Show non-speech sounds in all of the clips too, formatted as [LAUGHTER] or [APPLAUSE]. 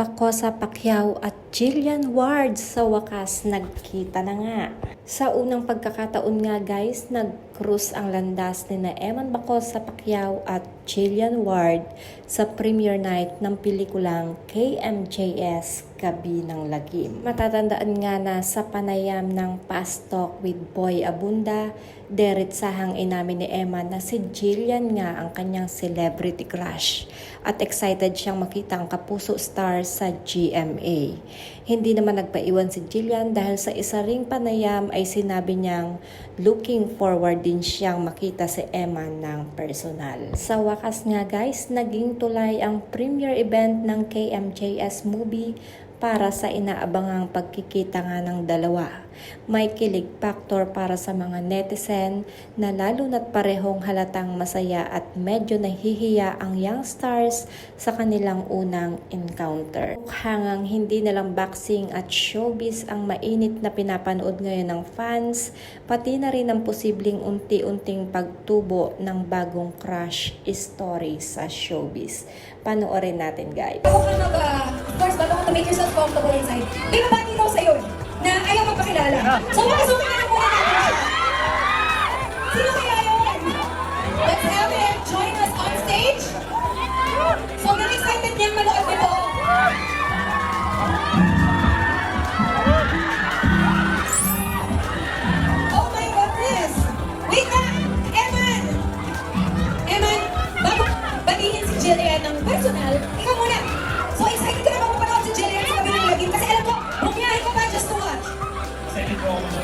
Bacosa Pacquiao at Jillian Ward sa wakas nagkita na nga. Sa unang pagkakataon nga guys, nag-cruise ang landas ni na Eman Bacosa Pacquiao at Jillian Ward sa premiere night ng pelikulang KMJS Gabi ng Lagim. Matatandaan nga na sa panayam ng Past Talk with Boy Abunda, deretsahang inamin ni Emma na si Jillian nga ang kanyang celebrity crush at excited siyang makita ang kapuso star sa GMA. Hindi naman nagpaiwan si Jillian dahil sa isa ring panayam ay sinabi niyang looking forward din siyang makita si Emma ng personal. Sa wakas nga guys, naging tulay ang premiere event ng KMJS movie para sa inaabangang pagkikita nga ng dalawa. May kilig factor para sa mga netizen na lalo na't parehong halatang masaya at medyo nahihiya ang young stars sa kanilang unang encounter. Hangang hindi nalang boxing at showbiz ang mainit na pinapanood ngayon ng fans, pati na rin ang posibleng unti-unting pagtubo ng bagong crush story sa showbiz. Panoorin natin guys. Bago ka course, bago ka to make yourself comfortable inside, may babati daw sa'yo na ayaw magpakilala. So, makasukin na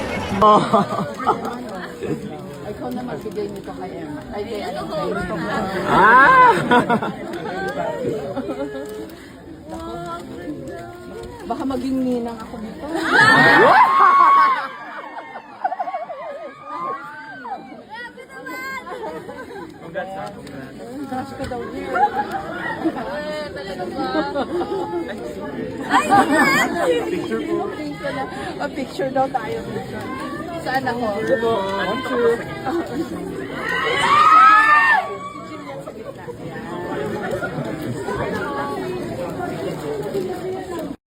sanim. Ikaw na magbigay nito kay Emma. Ay, kay ano, mo. Ah! Baka maging ninang ako nito. [LAUGHS] Crush ka daw niya. Picture po. Picture na. A picture daw tayo. Saan ako? One, two.